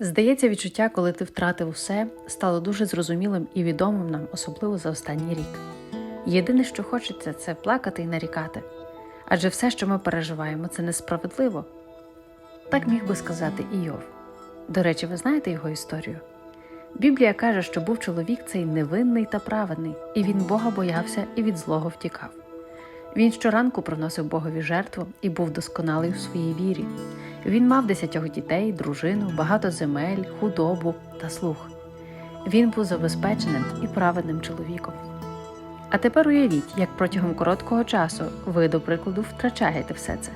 Здається, відчуття, коли ти втратив усе, стало дуже зрозумілим і відомим нам, особливо за останній рік. Єдине, що хочеться, це плакати і нарікати. Адже все, що ми переживаємо, це несправедливо. Так міг би сказати і. До речі, ви знаєте його історію? Біблія каже, що був чоловік цей невинний та праведний, і він Бога боявся і від злого втікав. Він щоранку приносив Богові жертву і був досконалий у своїй вірі. Він мав десятьох дітей, дружину, багато земель, худобу та слух. Він був забезпеченим і праведним чоловіком. А тепер уявіть, як протягом короткого часу ви, до прикладу, втрачаєте все це.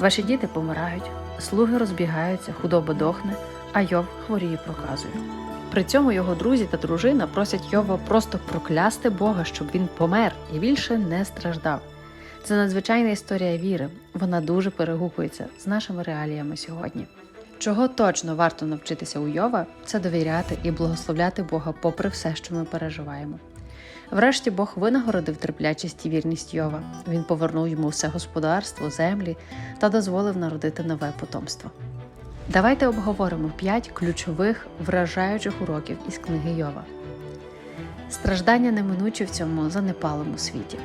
Ваші діти помирають, слуги розбігаються, худоба дохне, а Йов хворіє проказою. При цьому його друзі та дружина просять Йова просто проклясти Бога, щоб він помер і більше не страждав. Це надзвичайна історія віри. Вона дуже перегукується з нашими реаліями сьогодні. Чого точно варто навчитися у Йова, це довіряти і благословляти Бога попри все, що ми переживаємо. Врешті Бог винагородив терплячість і вірність Йова. Він повернув йому все господарство, землі та дозволив народити нове потомство. Давайте обговоримо п'ять ключових вражаючих уроків із книги Йова. Страждання неминучі в цьому занепалому світі.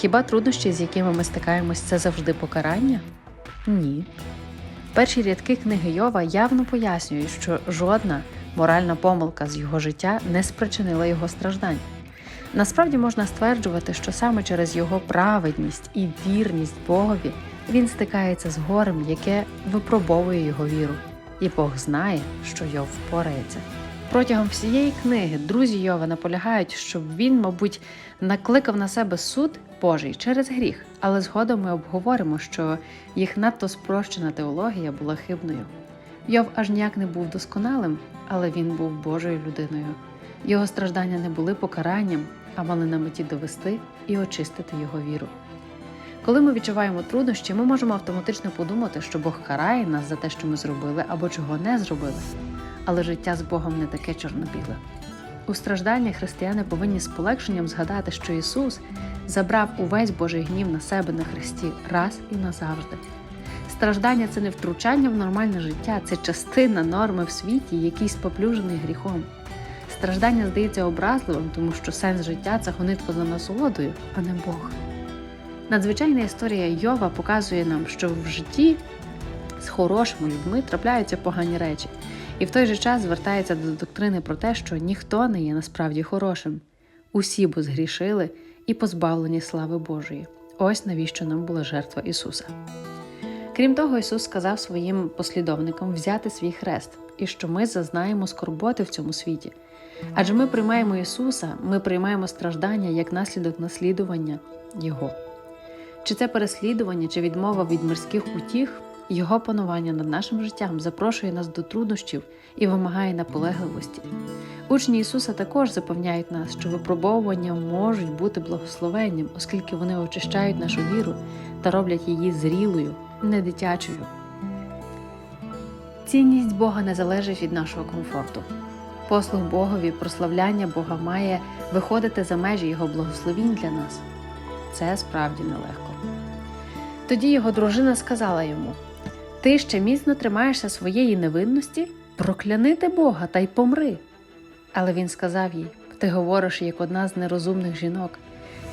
Хіба труднощі, з якими ми стикаємось, це завжди покарання? Ні. Перші рядки книги Йова явно пояснюють, що жодна моральна помилка з його життя не спричинила його страждань. Насправді можна стверджувати, що саме через його праведність і вірність Богові він стикається з горем, яке випробовує його віру, і Бог знає, що Йов впорається. Протягом всієї книги друзі Йова наполягають, щоб він, мабуть, накликав на себе суд Божий через гріх, але згодом ми обговоримо, що їх надто спрощена теологія була хибною. Йов аж ніяк не був досконалим, але він був Божою людиною. Його страждання не були покаранням, а мали на меті довести і очистити його віру. Коли ми відчуваємо труднощі, ми можемо автоматично подумати, що Бог карає нас за те, що ми зробили або чого не зробили. Але життя з Богом не таке чорно-біле. У стражданні християни повинні з полегшенням згадати, що Ісус забрав увесь Божий гнів на себе на Христі раз і назавжди. Страждання це не втручання в нормальне життя, це частина норми в світі, який споплюжений гріхом. Страждання здається образливим, тому що сенс життя це гонитва за насолодою, а не Бог. Надзвичайна історія Йова показує нам, що в житті з хорошими людьми трапляються погані речі, і в той же час звертається до доктрини про те, що ніхто не є насправді хорошим. Усі бо згрішили і позбавлені слави Божої. Ось навіщо нам була жертва Ісуса. Крім того, Ісус сказав своїм послідовникам взяти свій хрест, і що ми зазнаємо скорботи в цьому світі. Адже ми приймаємо Ісуса, ми приймаємо страждання як наслідок наслідування Його. Чи це переслідування, чи відмова від мирських утіх, Його панування над нашим життям запрошує нас до труднощів і вимагає наполегливості. Учні Ісуса також запевняють нас, що випробовування можуть бути благословенням, оскільки вони очищають нашу віру та роблять її зрілою, не дитячою. Цінність Бога не залежить від нашого комфорту. Послуг Богові, прославляння Бога має виходити за межі Його благословінь для нас. Це справді нелегко. Тоді його дружина сказала йому: Ти ще міцно тримаєшся своєї невинності, проклянити Бога та й помри. Але він сказав їй: Ти говориш як одна з нерозумних жінок.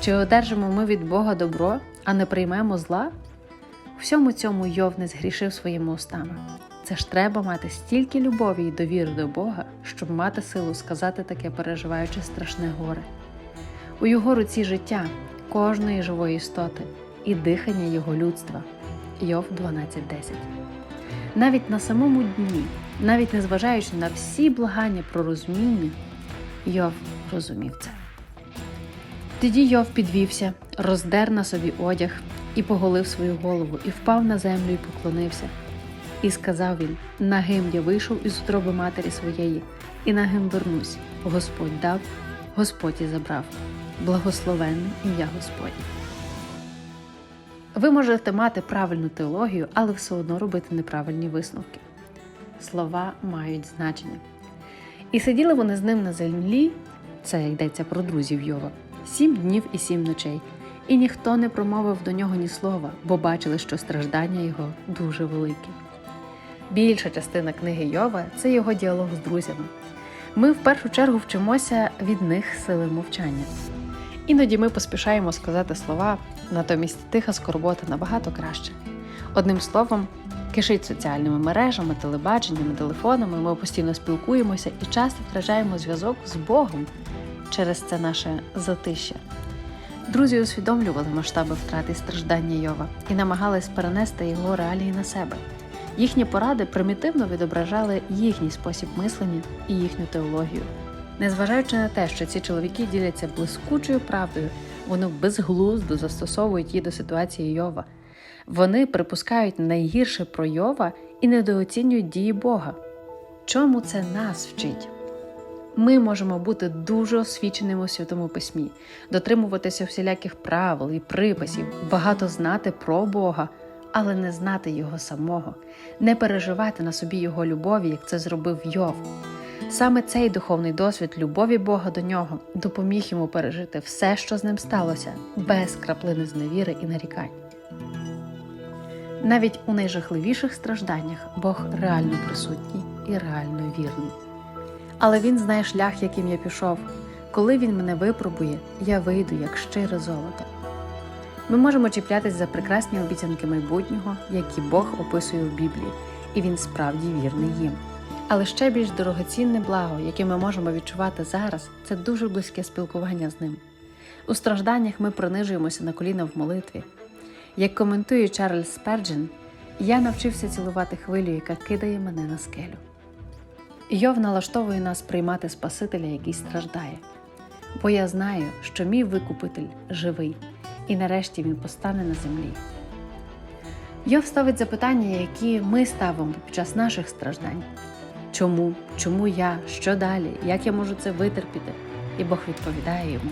Чи одержимо ми від Бога добро, а не приймемо зла? Всьому цьому Йов не згрішив своїми устами. Це ж треба мати стільки любові і довіри до Бога, щоб мати силу сказати таке, переживаючи страшне горе. У його руці життя кожної живої істоти і дихання його людства. Йов 12.10. Навіть на самому дні, навіть незважаючи на всі благання про розуміння, Йов розумів це. Тоді Йов підвівся, роздер на собі одяг і поголив свою голову, і впав на землю і поклонився. І сказав він: Нагим я вийшов із утроби матері своєї, і нагим вернусь. Господь дав, Господь і забрав. Благословенне ім'я Господнє. Ви можете мати правильну теологію, але все одно робити неправильні висновки. Слова мають значення. І сиділи вони з ним на землі, це йдеться про друзів Йова, сім днів і сім ночей, і ніхто не промовив до нього ні слова, бо бачили, що страждання його дуже великі. Більша частина книги Йова це його діалог з друзями. Ми в першу чергу вчимося від них сили мовчання. Іноді ми поспішаємо сказати слова, натомість тиха скорбота набагато краще. Одним словом, кишить соціальними мережами, телебаченнями, телефонами, ми постійно спілкуємося і часто втрачаємо зв'язок з Богом через це наше затища. Друзі усвідомлювали масштаби втрати страждання Йова і намагались перенести його реалії на себе. Їхні поради примітивно відображали їхній спосіб мислення і їхню теологію. Незважаючи на те, що ці чоловіки діляться блискучою правдою, вони безглуздо застосовують її до ситуації Йова. Вони припускають найгірше про Йова і недооцінюють дії Бога. Чому це нас вчить? Ми можемо бути дуже освіченими у святому письмі, дотримуватися всіляких правил і приписів, багато знати про Бога, але не знати Його самого, не переживати на собі Його любові, як це зробив Йов. Саме цей духовний досвід любові Бога до нього допоміг йому пережити все, що з ним сталося, без краплини зневіри і нарікань. Навіть у найжахливіших стражданнях Бог реально присутній і реально вірний. Але він знає шлях, яким я пішов. Коли він мене випробує, я вийду як щире золото. Ми можемо чіплятись за прекрасні обіцянки майбутнього, які Бог описує в Біблії, і він справді вірний їм. Але ще більш дорогоцінне благо, яке ми можемо відчувати зараз, це дуже близьке спілкування з ним. У стражданнях ми принижуємося на коліна в молитві. Як коментує Чарльз Сперджен, я навчився цілувати хвилю, яка кидає мене на скелю. Йов налаштовує нас приймати Спасителя, який страждає, бо я знаю, що мій викупитель живий, і нарешті він постане на землі. Йов ставить запитання, які ми ставимо під час наших страждань. Чому? Чому я? Що далі? Як я можу це витерпіти? І Бог відповідає йому.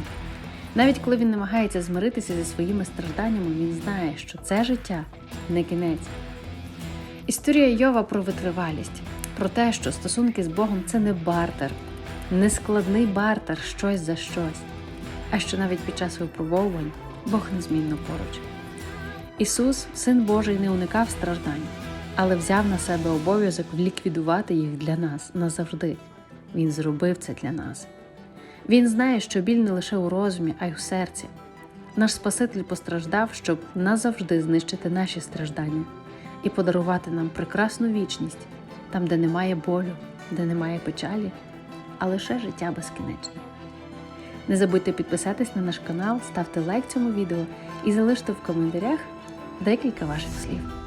Навіть коли він намагається змиритися зі своїми стражданнями, він знає, що це життя не кінець. Історія Йова про витривалість, про те, що стосунки з Богом це не бартер, не складний бартер щось за щось, а що навіть під час випробовувань Бог незмінно поруч. Ісус, Син Божий, не уникав страждань, але взяв на себе обов'язок ліквідувати їх для нас назавжди. Він зробив це для нас. Він знає, що біль не лише у розумі, а й у серці. Наш Спаситель постраждав, щоб назавжди знищити наші страждання і подарувати нам прекрасну вічність, там, де немає болю, де немає печалі, а лише життя безкінечне. Не забудьте підписатись на наш канал, ставте лайк цьому відео і залиште в коментарях декілька ваших слів.